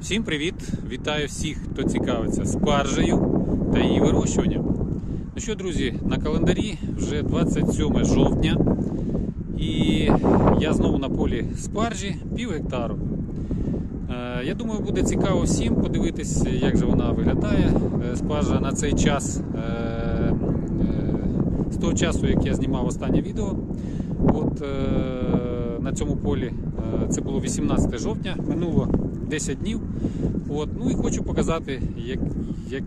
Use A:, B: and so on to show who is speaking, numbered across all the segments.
A: Всім привіт! Вітаю всіх, хто цікавиться спаржею та її вирощуванням. Ну що, друзі, на календарі вже 27 жовтня, і я знову на полі спаржі пів гектару. Е, Я думаю, буде цікаво всім подивитись, як же вона виглядає. Е, Спаржа на цей час, е, з того часу, як я знімав останнє відео. От цьому полі е, це було 18 жовтня, минуло 10 днів. От, ну і хочу показати, як, як,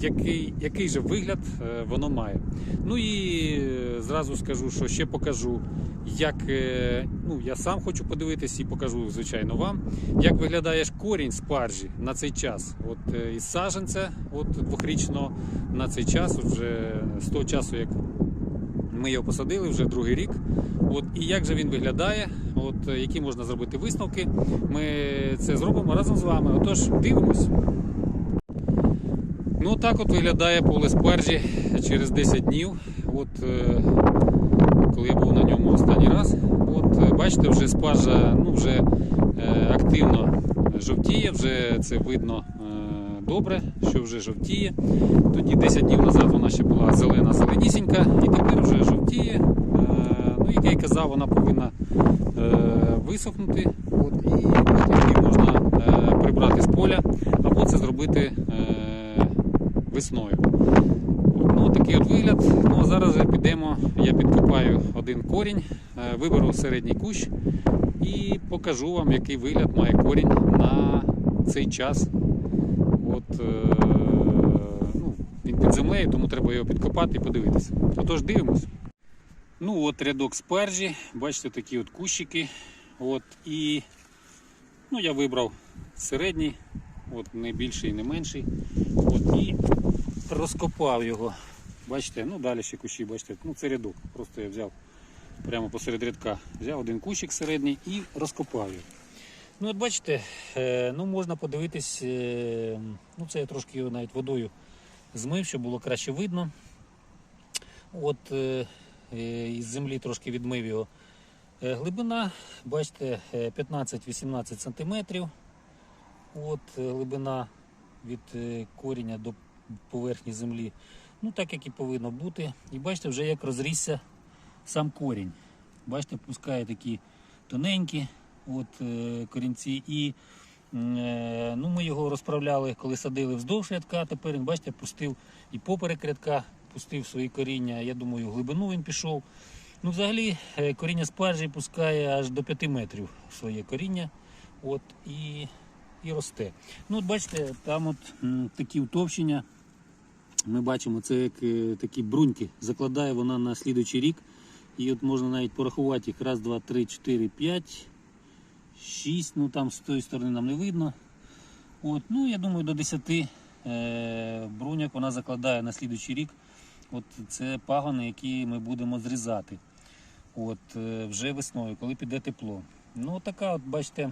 A: який, який же вигляд е, воно має. Ну і е, зразу скажу, що ще покажу, як ну, я сам хочу подивитись і покажу, звичайно, вам, як виглядає корінь спаржі на цей час. От із саженця от, двохрічного на цей час, вже з того часу, як ми його посадили вже другий рік. От, і як же він виглядає, от, е, які можна зробити висновки, ми це зробимо разом з вами. Отож, дивимось. Ну, так от виглядає поле спаржі через 10 днів. От, е, коли я був на ньому останній раз. От, е, бачите, вже спаржа ну, вже активно жовтіє, вже це видно добре, що вже жовтіє. Тоді 10 днів назад вона ще була зелена зеленісінька, і тепер вже жовтіє. Е, ну, як я й казав, вона повинна е, висохнути. От, і її можна е, прибрати з поля, або це зробити весною. Ну, такий от вигляд. Ну, зараз підемо, я підкопаю один корінь, виберу середній кущ і покажу вам, який вигляд має корінь на цей час. От, е, ну, він під землею, тому треба його підкопати і подивитися. Отож, дивимось. Ну от рядок спаржі, бачите, такі от кущики. От, і ну, я вибрав середній, от, не більший, не менший. От, і розкопав його. Бачите, ну далі ще кущі, бачите, ну це рядок. Просто я взяв прямо посеред рядка, взяв один кущик середній і розкопав його. Ну от бачите, е, ну можна подивитись, е, ну це я трошки його навіть водою змив, щоб було краще видно. От е, із землі трошки відмив його. Глибина, бачите, е, 15-18 см. От глибина від коріння до поверхні землі. Ну так як і повинно бути. І бачите, вже як розрісся сам корінь. Бачите, пускає такі тоненькі от, е, корінці. І е, ну, ми його розправляли, коли садили вздовж рядка. Тепер він, бачите, пустив і поперек рядка, пустив свої коріння. Я думаю, в глибину він пішов. Ну, взагалі, е, коріння спаржі пускає аж до 5 метрів своє коріння. От, і, і росте. Ну, от бачите, там от такі утовщення. Ми бачимо, це як е, такі бруньки. Закладає вона на слідуючий рік. І от можна навіть порахувати їх. Раз, два, три, чотири, п'ять, шість. Ну там з тої сторони нам не видно. От, ну я думаю, до 10 е, бруньок вона закладає на слідуючий рік. От це пагони, які ми будемо зрізати. От, е, вже весною, коли піде тепло. Ну, така, от, бачите,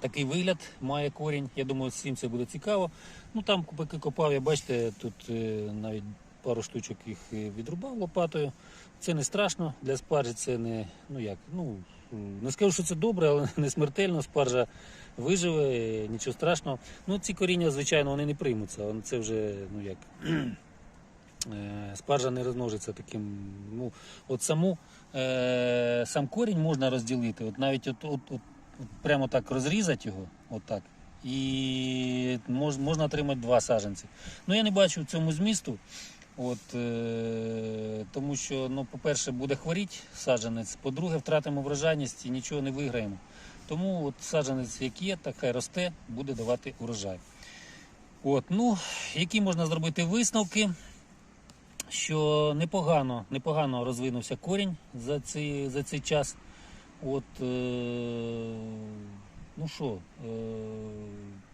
A: такий вигляд має корінь. Я думаю, всім це буде цікаво. Ну там поки копав, я бачите, тут е, навіть пару штучок їх відрубав лопатою. Це не страшно для спаржі, це не ну як, ну не скажу, що це добре, але не смертельно. Спаржа виживе, нічого страшного. Ну ці коріння, звичайно, вони не приймуться. Це вже ну як. е, Спаржа не розмножиться таким. Ну, от саму, е, сам корінь можна розділити. От навіть от, от, от, от прямо так розрізати його, от і мож, можна отримати два саджанці. Ну я не бачу в цьому змісту. От, е, тому що, ну, по-перше, буде хворіти саджанець, по-друге, втратимо врожайність і нічого не виграємо. Тому от саджанець, як є, так хай росте, буде давати урожай. От, ну, які можна зробити висновки? Що непогано, непогано розвинувся корінь за цей, за цей час. От, е, ну що, е,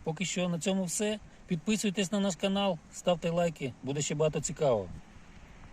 A: поки що на цьому все. Підписуйтесь на наш канал, ставте лайки, буде ще багато цікавого.